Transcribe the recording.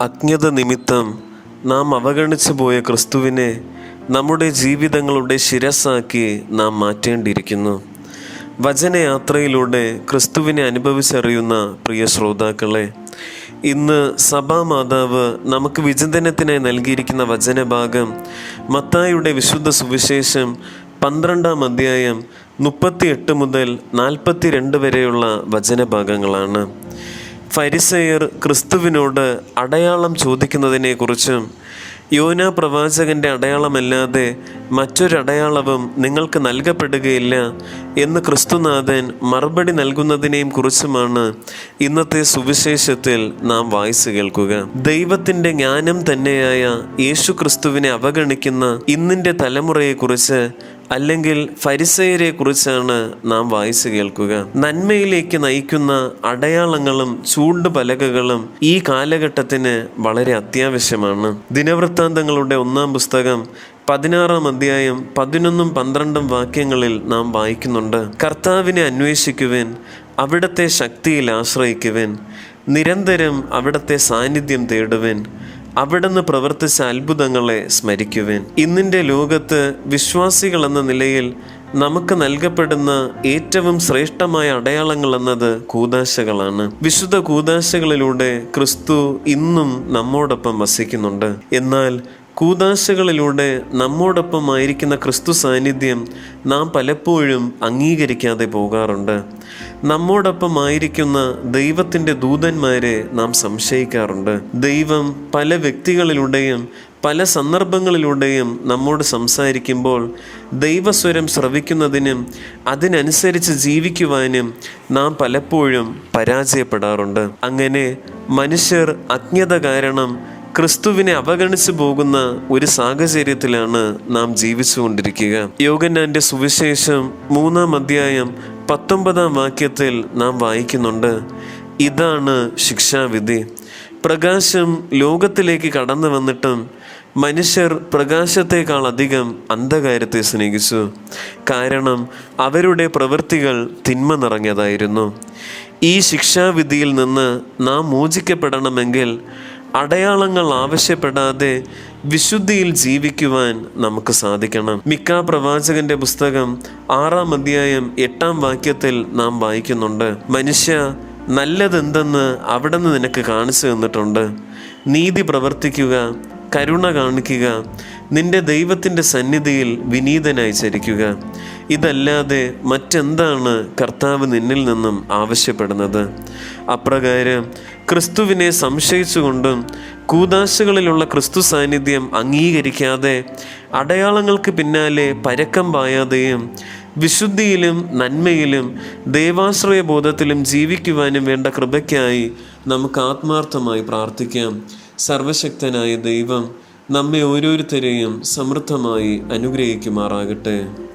അജ്ഞത നിമിത്തം നാം അവഗണിച്ചു പോയ ക്രിസ്തുവിനെ നമ്മുടെ ജീവിതങ്ങളുടെ ശിരസാക്കി നാം മാറ്റേണ്ടിയിരിക്കുന്നു. വചനയാത്രയിലൂടെ ക്രിസ്തുവിനെ അനുഭവിച്ചറിയുന്ന പ്രിയ ശ്രോതാക്കളെ ഇന്ന് സഭാമാതാവ് നമുക്ക് വിചിന്തനത്തിനായി നൽകിയിരിക്കുന്ന വചനഭാഗം മത്തായുടെ വിശുദ്ധ സുവിശേഷം പന്ത്രണ്ടാം അധ്യായം മുപ്പത്തിയെട്ട് മുതൽ നാൽപ്പത്തിരണ്ട് വരെയുള്ള വചനഭാഗങ്ങളാണ്. ഫരിസയർ ക്രിസ്തുവിനോട് അടയാളം ചോദിക്കുന്നതിനെക്കുറിച്ചും യോന പ്രവാചകന്റെ അടയാളമല്ലാതെ മറ്റൊരടയാളവും നിങ്ങൾക്ക് നൽകപ്പെടുകയില്ല എന്ന് ക്രിസ്തുനാഥൻ മറുപടി നൽകുന്നതിനെയും കുറിച്ചുമാണ് ഇന്നത്തെ സുവിശേഷത്തിൽ നാം വായിച്ചു കേൾക്കുക. ദൈവത്തിന്റെ ജ്ഞാനം തന്നെയായ യേശു ക്രിസ്തുവിനെ അവഗണിക്കുന്ന ഇന്നിന്റെ തലമുറയെക്കുറിച്ച് അല്ലെങ്കിൽ ഫരിസയരെ കുറിച്ചാണ് നാം വായിച്ചു കേൾക്കുക. നന്മയിലേക്ക് നയിക്കുന്ന അടയാളങ്ങളും ചൂണ്ടുപലകകളും ഈ കാലഘട്ടത്തിന് വളരെ അത്യാവശ്യമാണ്. ദിനവൃത്താന്തങ്ങളുടെ ഒന്നാം പുസ്തകം പതിനാറാം അധ്യായം പതിനൊന്നും പന്ത്രണ്ടും വാക്യങ്ങളിൽ നാം വായിക്കുന്നുണ്ട്. കർത്താവിനെ അന്വേഷിക്കുവാൻ അവിടത്തെ ശക്തിയിൽ ആശ്രയിക്കുവാൻ നിരന്തരം അവിടത്തെ സാന്നിധ്യം തേടുവാൻ. അവിടുന്ന് പ്രവർത്തിച്ച അത്ഭുതങ്ങളെ സ്മരിക്കുവാൻ. ഇന്നിന്റെ ലോകത്ത് വിശ്വാസികൾ എന്ന നിലയിൽ നമുക്ക് നൽകപ്പെടുന്ന ഏറ്റവും ശ്രേഷ്ഠമായ അടയാളങ്ങൾ എന്നത് കൂതാശകളാണ് വിശുദ്ധ കൂതാശകളിലൂടെ ക്രിസ്തു ഇന്നും നമ്മോടൊപ്പം വസിക്കുന്നുണ്ട്. എന്നാൽ കൂതാശകളിലൂടെ നമ്മോടൊപ്പം ആയിരിക്കുന്ന ക്രിസ്തു സാന്നിധ്യം നാം പലപ്പോഴും അംഗീകരിക്കാതെ പോകാറുണ്ട്. നമ്മോടൊപ്പം ആയിരിക്കുന്ന ദൈവത്തിന്റെ ദൂതന്മാരെ നാം സംശയിക്കാറുണ്ട്. ദൈവം പല വ്യക്തികളിലൂടെയും പല സന്ദർഭങ്ങളിലൂടെയും നമ്മോട് സംസാരിക്കുമ്പോൾ ദൈവസ്വരം ശ്രവിക്കുന്നതിനും അതിനനുസരിച്ച് ജീവിക്കുവാനും നാം പലപ്പോഴും പരാജയപ്പെടാറുണ്ട്. അങ്ങനെ മനുഷ്യർ അജ്ഞത കാരണം ക്രിസ്തുവിനെ അവഗണിച്ചു പോകുന്ന ഒരു സാഹചര്യത്തിലാണ് നാം ജീവിച്ചുകൊണ്ടിരിക്കുക. യോഗന്നാന്റെ സുവിശേഷം മൂന്നാം അധ്യായം പത്തൊമ്പതാം വാക്യത്തിൽ നാം വായിക്കുന്നുണ്ട്. ഇതാണ് ശിക്ഷാവിധി. പ്രകാശം ലോകത്തിലേക്ക് കടന്നു വന്നിട്ടും മനുഷ്യർ പ്രകാശത്തെക്കാൾ അധികം അന്ധകാരത്തെ സ്നേഹിച്ചു. കാരണം അവരുടെ പ്രവൃത്തികൾ തിന്മ നിറഞ്ഞതായിരുന്നു. ഈ ശിക്ഷാവിധിയിൽ നിന്ന് നാം മോചിക്കപ്പെടണമെങ്കിൽ അടയാളങ്ങൾ ആവശ്യപ്പെടാതെ വിശുദ്ധിയിൽ ജീവിക്കുവാൻ നമുക്ക് സാധിക്കണം. മിക്ക പ്രവാചകന്റെ പുസ്തകം ആറാം അധ്യായം എട്ടാം വാക്യത്തിൽ നാം വായിക്കുന്നുണ്ട്. മനുഷ്യ നല്ലതെന്തെന്ന് അവിടെ നിന്ന് നിനക്ക് കാണിച്ചു തന്നിട്ടുണ്ട്. നീതി പ്രവർത്തിക്കുക കരുണ കാണിക്കുക. നിന്റെ ദൈവത്തിന്റെ സന്നിധിയിൽ വിനീതനായി ചരിക്കുക. ഇതല്ലാതെ മറ്റെന്താണ് കർത്താവ് നിന്നിൽ നിന്നും ആവശ്യപ്പെടുന്നത്? അപ്രകാരം ക്രിസ്തുവിനെ സംശയിച്ചുകൊണ്ടും കൂതാശകളിലുള്ള ക്രിസ്തു സാന്നിധ്യം അംഗീകരിക്കാതെ അടയാളങ്ങൾക്ക് പിന്നാലെ പരക്കം പായാതെയും വിശുദ്ധിയിലും നന്മയിലും ദൈവാശ്രയ ബോധത്തിലും ജീവിക്കുവാനും വേണ്ട കൃപയ്ക്കായി നമുക്ക് ആത്മാർത്ഥമായി പ്രാർത്ഥിക്കാം. സർവശക്തനായ ദൈവം നമ്മെ ഓരോരുത്തരെയും സമൃദ്ധമായി അനുഗ്രഹിക്കുമാറാകട്ടെ.